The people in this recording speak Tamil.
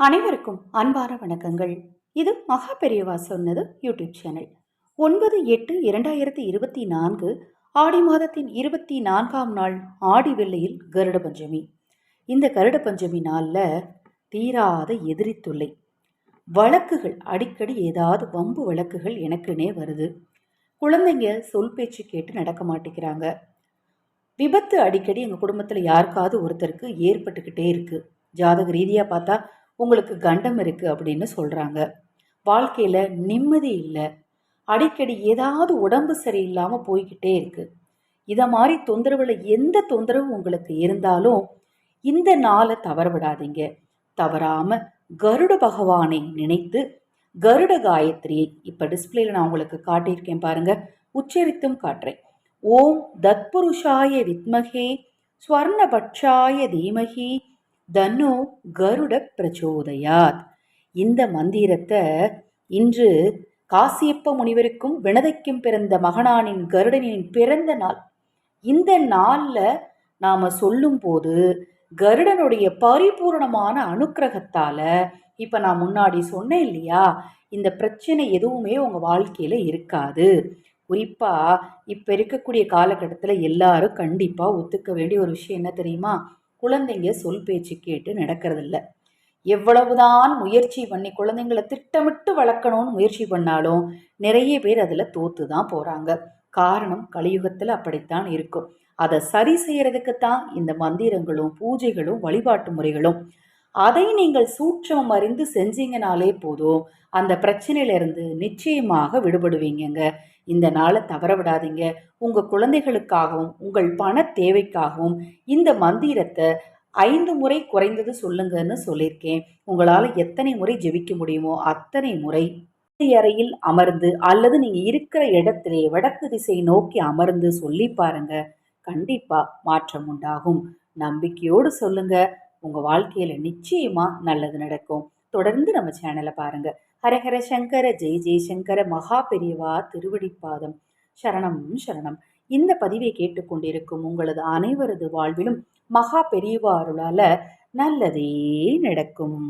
அனைவருக்கும் அன்பான வணக்கங்கள். இது மகா பெரியவா சொன்னது யூடியூப் சேனல். ஒன்பது எட்டு இரண்டாயிரத்தி இருபத்தி நான்கு ஆடி மாதத்தின் இருபத்தி நான்காம் நாள் ஆடி வெள்ளையில் கருட பஞ்சமி. இந்த கருட பஞ்சமி நாளில் தீராத எதிரி தொல்லை. வழக்குகள் அடிக்கடி ஏதாவது வம்பு வழக்குகள் எனக்குன்னே வருது. குழந்தைங்க சொல் பேச்சு கேட்டு நடக்க மாட்டேங்கிறாங்க. விபத்து அடிக்கடி எங்கள் குடும்பத்தில் யாருக்காவது ஒருத்தருக்கு ஏற்பட்டுக்கிட்டே இருக்குது ஜாதக ரீதியாக பார்த்தா உங்களுக்கு கண்டம் இருக்குது அப்படின்னு சொல்கிறாங்க வாழ்க்கையில் நிம்மதி இல்லை. அடிக்கடி ஏதாவது உடம்பு சரியில்லாமல் போய்கிட்டே இருக்குது இதை மாதிரி தொந்தரவில் எந்த தொந்தரவும் உங்களுக்கு இருந்தாலும் இந்த நாளை தவற விடாதீங்க. தவறாமல் கருட பகவானை நினைத்து கருட காயத்ரியை இப்போ டிஸ்பிளேல நான் உங்களுக்கு காட்டியிருக்கேன் பாருங்க. உச்சரித்தும் காட்டுறேன். ஓம் தத்புருஷாய வித்மகே ஸ்வர்ணபட்சாய தீமகி தனு கருட பிரச்சோதயாத். இந்த மந்திரத்தை இன்று காசியப்ப முனிவருக்கும் வினதைக்கும் பிறந்த மகனானின் கருடனின் பிறந்த நாள். இந்த நாளில் நாம் சொல்லும்போது கருடனுடைய பரிபூர்ணமான அனுக்கிரகத்தால் இப்போ நான் முன்னாடி சொன்னேன் இல்லையா இந்த பிரச்சனை எதுவுமே உங்கள் வாழ்க்கையில் இருக்காது. குறிப்பாக இப்போ இருக்கக்கூடிய காலகட்டத்தில் எல்லாரும் கண்டிப்பாக ஒத்துக்க வேண்டிய ஒரு விஷயம் என்ன தெரியுமா? குழந்தைங்க சொல் பேச்சு கேட்டு நடக்கிறதில்ல. எவ்வளவுதான் முயற்சி பண்ணி குழந்தைங்களை திட்டமிட்டு வளர்க்கணும்னு முயற்சி பண்ணாலும் நிறைய பேர் அதில் தோத்து தான் போகிறாங்க காரணம் கலியுகத்தில் அப்படித்தான் இருக்கும். அதை சரி செய்கிறதுக்கு தான் இந்த மந்திரங்களும் பூஜைகளும் வழிபாட்டு முறைகளும் அதை நீங்கள் சூட்சமம் அறிந்து செஞ்சீங்கனாலே போதும். அந்த பிரச்சனையிலிருந்து நிச்சயமாக விடுபடுவீங்கங்க. இந்த நாளை தவற விடாதீங்க. உங்கள் குழந்தைகளுக்காகவும் உங்கள் பண தேவைக்காகவும் இந்த மந்திரத்தை ஐந்து முறை குறைந்தது சொல்லுங்கன்னு சொல்லியிருக்கேன். உங்களால் எத்தனை முறை ஜெபிக்க முடியுமோ அத்தனை முறை அறையில் அமர்ந்து அல்லது நீங்கள் இருக்கிற இடத்திலே வடக்கு திசை நோக்கி அமர்ந்து சொல்லி பாருங்க. கண்டிப்பாக மாற்றம் உண்டாகும். நம்பிக்கையோடு சொல்லுங்க. உங்கள் வாழ்க்கையில் நிச்சயமாக நல்லது நடக்கும். தொடர்ந்து நம்ம சேனலை பாருங்கள் ஹரஹர சங்கர ஜெய் ஜெய்சங்கர மகா பெரியவா திருவடிப்பாதம் சரணம் சரணம். இந்த பதிவை கேட்டுக்கொண்டிருக்கும் உங்களது அனைவரது வாழ்விலும் மகா பெரியவா அருளால நல்லதே நடக்கும்.